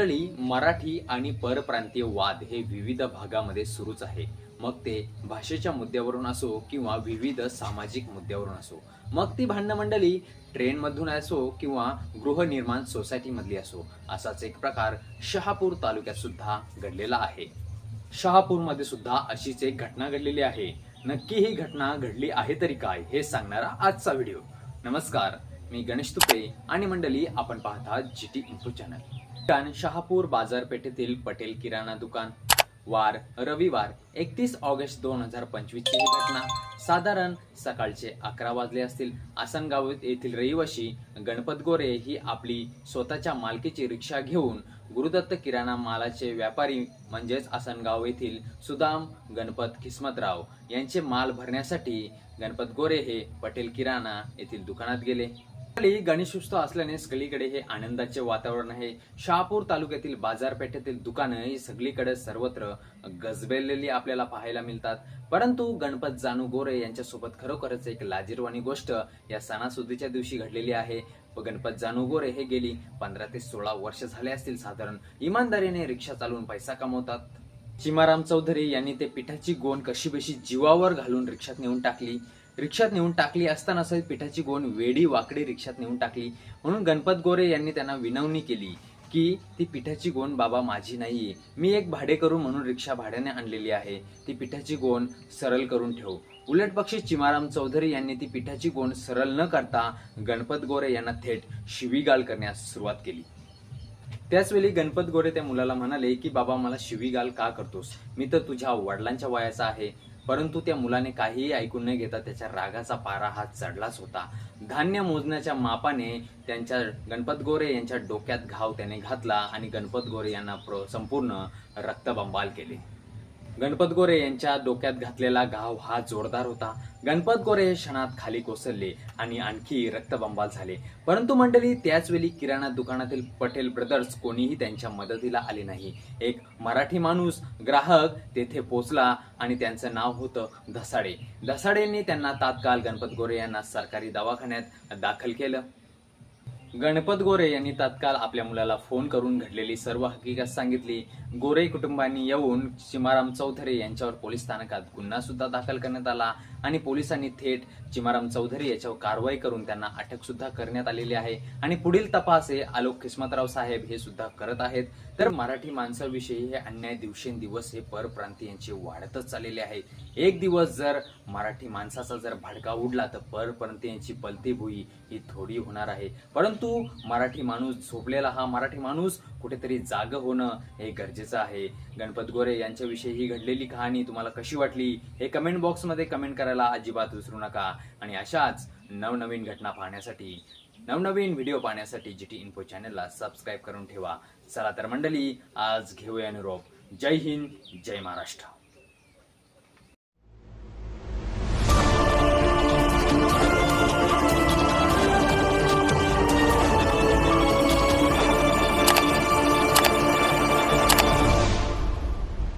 मंडळी मराठी आणि परप्रांतीय वाद हे विविध भागामध्ये सुरूच आहे. मग ते भाषेच्या मुद्द्यावरून असो किंवा विविध सामाजिक मुद्द्यावरून असो. मग ती भांडण मंडळी ट्रेनमधून असो किंवा गृहनिर्माण सोसायटीमधली असो असाच एक प्रकार शहापूर तालुक्यात सुद्धा घडलेला आहे. शहापूरमध्ये सुद्धा अशीच एक घटना घडलेली आहे. नक्की ही घटना घडली आहे तरी काय हे सांगणारा आजचा व्हिडिओ. नमस्कार मी गणेश तुपे आणि मंडळी आपण पाहता जी टी इन्फो चॅनल. ठिकाण शहापूर बाजारपेठेतील पटेल किराणा दुकान. वार रविवार एकतीस ऑगस्ट दोन हजार पंचवीसची ही घटना. साधारण सकाळचे अकरा वाजले असतील. आसनगाव येथील रहिवाशी गणपत गोरे ही आपली स्वतःच्या मालकीची रिक्षा घेऊन गुरुदत्त किराणा मालाचे व्यापारी म्हणजेच आसनगाव येथील सुदाम गणपत किस्मतराव यांचे माल भरण्यासाठी गणपत गोरे हे पटेल किराणा येथील दुकानात गेले. गणेशोत्सव असल्याने सगळीकडे हे आनंदाचे वातावरण आहे. शहापूर तालुक्यातील बाजारपेठेतील दुकानं ही सगळीकडे सर्वत्र गजबेलेली आपल्याला पाहायला मिळतात. परंतु गणपत जानू गोरे यांच्यासोबत खरोखरच एक लाजीरवाणी गोष्ट या सणासुदीच्या दिवशी घडलेली आहे. गणपत जानू गोरे हे गेली पंधरा ते सोळा वर्ष झाले असतील साधारण. इमानदारीने रिक्षा चालवून पैसा कमवतात. चिमाराम चौधरी यांनी ते पिठाची गोण कशी बशी जीवावर घालून रिक्षात नेऊन टाकली. रिक्षात नेऊन टाकली असताना सहित पिठाची गोण वेडी वाकडी रिक्षात नेऊन टाकली. म्हणून गणपत गोरे यांनी त्यांना विनवणी केली की ती पिठाची गोण बाबा माझी नाहीये. मी एक भाडेकरू म्हणून रिक्षा भाड्याने आणलेली आहे. ती पिठाची गोण सरळ करून ठेव. उलट पक्षी चिमाराम चौधरी यांनी ती पिठाची गोण सरळ न करता गणपत गोरे यांना थेट शिवीगाल करण्यास सुरुवात केली. त्याचवेळी गणपत गोरे त्या मुलाला म्हणाले की बाबा मला शिवीगाल का करतोस? मी तर तुझ्या वडिलांच्या वयाचा आहे. परंतु त्या मुलाने काहीही ऐकून न घेता त्याच्या रागाचा पारा हा चढलाच होता. धान्य मोजण्याच्या मापाने त्यांच्या गणपत गोरे यांच्या डोक्यात घाव त्याने घातला आणि गणपत गोरे यांना प्र- संपूर्ण रक्तबंबाल केले. गणपत गोरे यांच्या डोक्यात घातलेला घाव हा जोरदार होता. गणपत गोरे हे क्षणात खाली कोसळले आणि आणखी रक्तबंबाल झाले. परंतु मंडळी त्याचवेळी किराणा दुकानातील पटेल ब्रदर्स कोणीही त्यांच्या मदतीला आले नाही. एक मराठी माणूस ग्राहक तेथे पोचला आणि त्यांचं नाव होतं धसाडे. धसाडेंनी त्यांना तात्काळ गणपत गोरे यांना सरकारी दवाखान्यात दाखल केलं. गणपत गोरे यांनी तात्काळ आपल्या मुलाला फोन करून घडलेली सर्व हकीकत सांगितली. गोरे कुटुंबांनी येऊन चिमाराम चौधरी यांच्यावर पोलीस स्थानकात गुन्हा सुद्धा दाखल करण्यात आला आणि पोलिसांनी थेट चिमाराम चौधरी याच्यावर कारवाई करून त्यांना अटक सुद्धा करण्यात आलेली आहे. आणि पुढील तपास हे आलोक किस्मतराव साहेब हे सुद्धा करत आहेत. तर मराठी माणसाविषयी हे अन्याय दिवसेंदिवस हे परप्रांतीयांचे वाढतच चाललेले आहे. एक दिवस जर मराठी माणसाचा जर भडका उडला तर परप्रांतीयांची पलती भुई ही थोडी होणार आहे. परंतु परंतु मराठी माणूस झोपलेला हा मराठी माणूस कुठेतरी जाग होणं हे गरजेचं आहे. गणपत गोरे यांच्याविषयी ही घडलेली कहाणी तुम्हाला कशी वाटली हे कमेंट बॉक्समध्ये कमेंट करायला अजिबात विसरू नका. आणि अशाच नवनवीन घटना पाहण्यासाठी नवनवीन व्हिडिओ पाहण्यासाठी जी टी इन्फो चॅनलला सबस्क्राईब करून ठेवा. चला तर मंडळी आज घेऊया निरोप जय हिंद जय महाराष्ट्र.